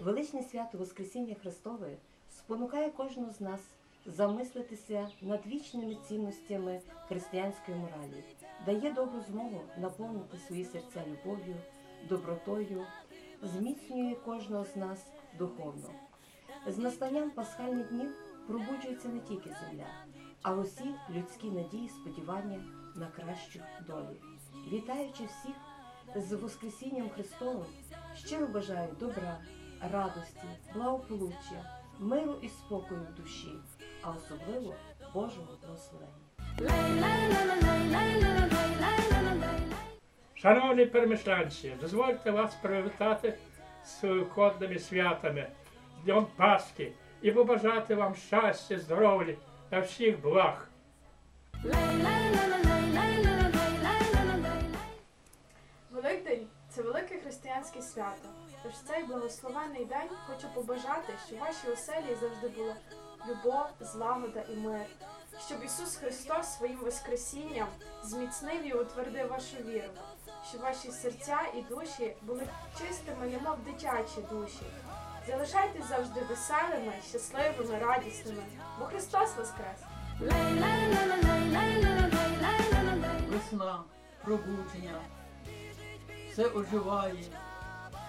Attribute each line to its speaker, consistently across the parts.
Speaker 1: Величне свято Воскресіння Христове спонукає кожного з нас замислитися над вічними цінностями християнської моралі, дає добру змогу наповнити свої серця любов'ю, добротою, зміцнює кожного з нас духовно. З настанням пасхальних днів пробуджується не тільки земля, а усі людські надії, сподівання на кращу долю. Вітаючи всіх з Воскресінням Христовим, щиро бажаю добра, радості, благополуччя, миру і спокою в душі, а особливо Божого благословення.
Speaker 2: Шановні перемишлянці, дозвольте вас привітати з уходними святами, Днем Пасхи і побажати вам щастя, здоров'я та всіх благ.
Speaker 3: Це велике християнське свято. Тож цей благословений день хочу побажати, щоб вашій оселі завжди була любов, злагода і мир. Щоб Ісус Христос своїм Воскресінням зміцнив і утвердив вашу віру, щоб ваші серця і душі були чистими, немов дитячі душі. Залишайтесь завжди веселими, щасливими, радісними, бо Христос Воскрес!
Speaker 4: весна, пробудження, все оживає.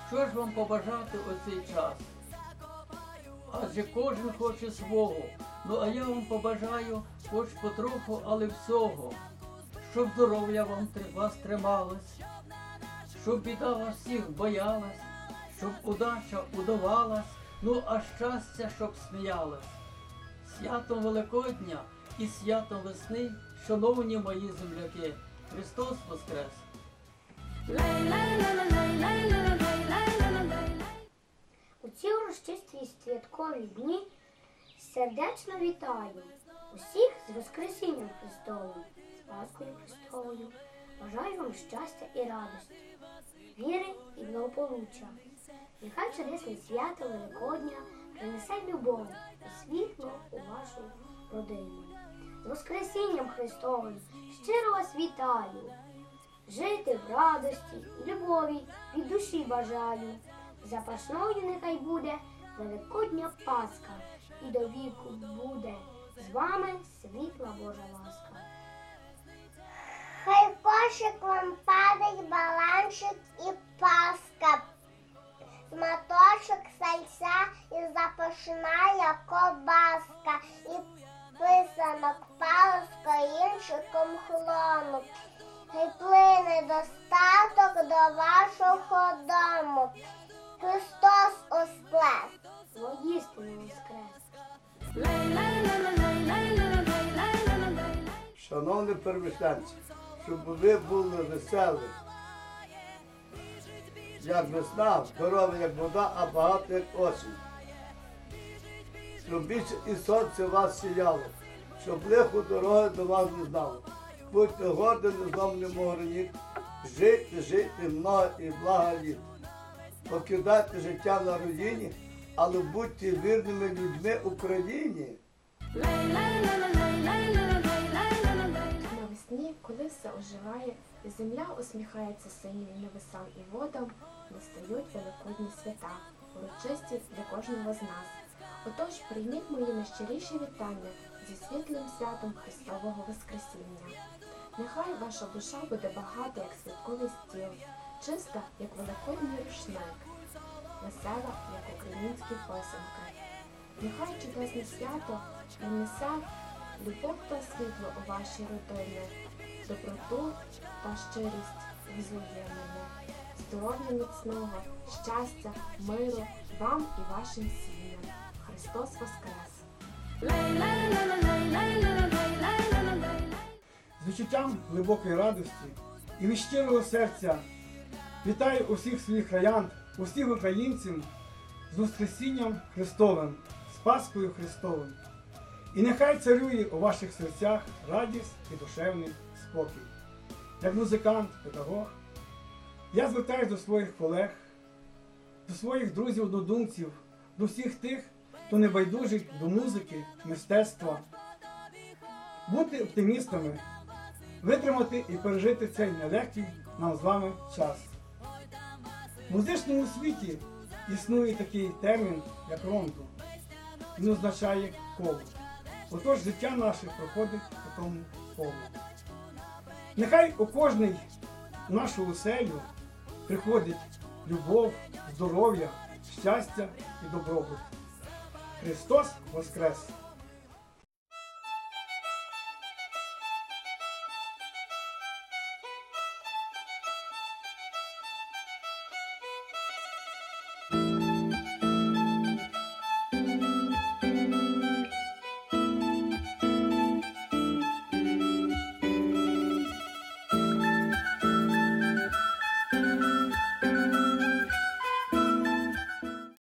Speaker 4: Що ж вам побажати у цей час? Адже кожен хоче свого. Ну а я вам побажаю хоч потроху, але всього, щоб здоров'я вам вас трималось, щоб біда вас всіх боялась, щоб удача удавалась, ну а щастя, щоб сміялось. Святом Великодня і святом весни, шановні мої земляки, Христос Воскрес!
Speaker 5: У ці урочисті святкові дні сердечно вітаю усіх з Воскресінням Христовим, з Паскою Христовою. Бажаю вам щастя і радості, віри і благополуччя. Нехай чудесне свято Великодня принесе любов і світло у вашу родину. З Воскресінням Христовим щиро вас вітаю. Жити в радості любові від душі бажаю. Запашною нехай буде Великодня Пасха, і до віку буде з вами світла Божа ласка.
Speaker 6: Хай кошик вам падать баланчик і паска, Смоточок сальця і запашная кобаска, і писанок палочка іншиком хлону. Хай плине достаток до вашого дому. Христос Осплес!
Speaker 5: Воістину воскрес!
Speaker 7: Шановні переміщанці, щоб ви були веселі, як весна, здорові, як вода, а багато, як осінь. Щоб більше і сонце вас сіяло, щоб лихо дороги до вас не знало. Будьте гордими, зломним граніт, жити, жити, много і блага літ. Покидайте життя на родині, але будьте вірними людьми Україні.
Speaker 8: Навесні, коли все оживає, земля усміхається синім небесам і водам, настають великодні свята, урочисті для кожного з нас. Отож, прийміть мої найщиріші вітання зі світлим святом Христового Воскресіння. Нехай ваша душа буде багата, як святковий стіл, чиста, як великодній рушник, весела, як українські писанки. Нехай чудесне свято принесе любов та світло у ваші родини, доброту та щирість взаємини, здоров'я міцного, щастя, миру вам і вашим сім'ям. Христос Воскрес!
Speaker 9: З відчуттям глибокої радості і від щирого серця вітаю усіх своїх краян, усіх українців з Воскресінням Христовим, з Паскою Христовим. І нехай царює у ваших серцях радість і душевний спокій. Як музикант, педагог, я звертаюся до своїх колег, до своїх друзів-однодумців, до всіх тих, хто не байдужий до музики, мистецтва. Бути оптимістами, витримати і пережити цей нелегкий нам з вами час. В музичному світі існує такий термін, як ронду. Він означає коло. Отож життя наше проходить по тому колу. Нехай у кожний нашу оселю приходить любов, здоров'я, щастя і добробут. Христос Воскрес!